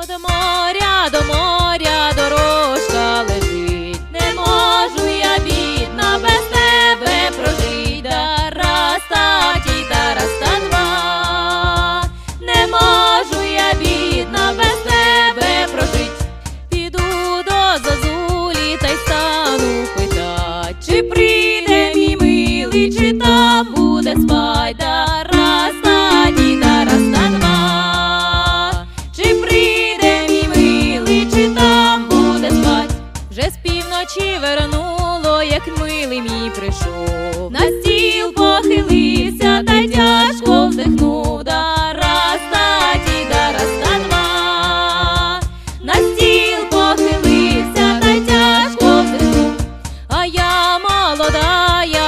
От моря до моря дорога. вже з півночі вернуло, як милий мій прийшов. На стіл похилився, та тяжко вдихнув да раз та діда, раз та два. На стіл похилився, та тяжко вдихнув, а я молода. я